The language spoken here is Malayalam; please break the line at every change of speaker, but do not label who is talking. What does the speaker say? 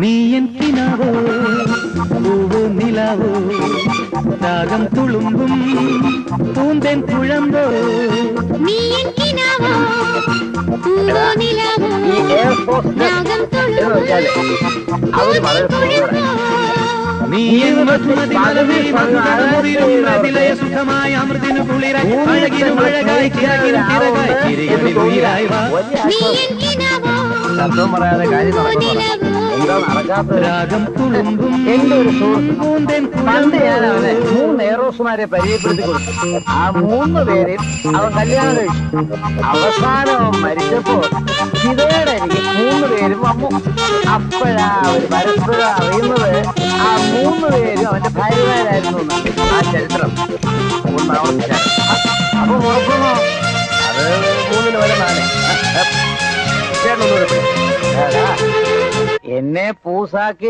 നീ എൻ പിനാവോ പൂവ് നിലാവോ? രാഗം തുളുമ്പും പൂന്തൻ കുഴമ്പോ
നീ എന്തിനാവോ പൂവോ നിലാവോ? രാഗം
നീ മധുമതിലയ സുഖമായ അമൃതിനു കുളിരായി അഴകിനും അഴകായി ചിറകിനും ചിറകായി ചിരികളിൽ ഉയിരായി
ശബ്ദം പറയാതെ കാര്യം നടക്കുന്നു
രാഗം തുളുമ്പും
എന്റെ ഒരു സുഹൃത്ത് പണ്ട് ഞാൻ അവനെ മൂന്ന് എയറോസുമാരെ പരിചയപ്പെടുത്തി കൊടുത്തു ആ മൂന്ന് പേരെയും അവൻ കല്യാണം കഴിച്ചു. അവസാനം അവൻ മരിച്ചപ്പോ ഇതേടെ എനിക്ക് മൂന്ന് പേരും വന്നു. അപ്പോഴാ അവർ പരസ്പരം അറിയുന്നത് ആ മൂന്ന് പേരും അവന്റെ ഭാര്യമാരായിരുന്നു. ആ ചരിത്രം. ഒന്ന് ആവർത്തിച്ചാൽ അപ്പൊ ഉറപ്പണോ അത് മൂന്നിന് വരെ നാല്. ചേട്ടനൊന്നുകൂടെ എന്നെ പൂസാക്കി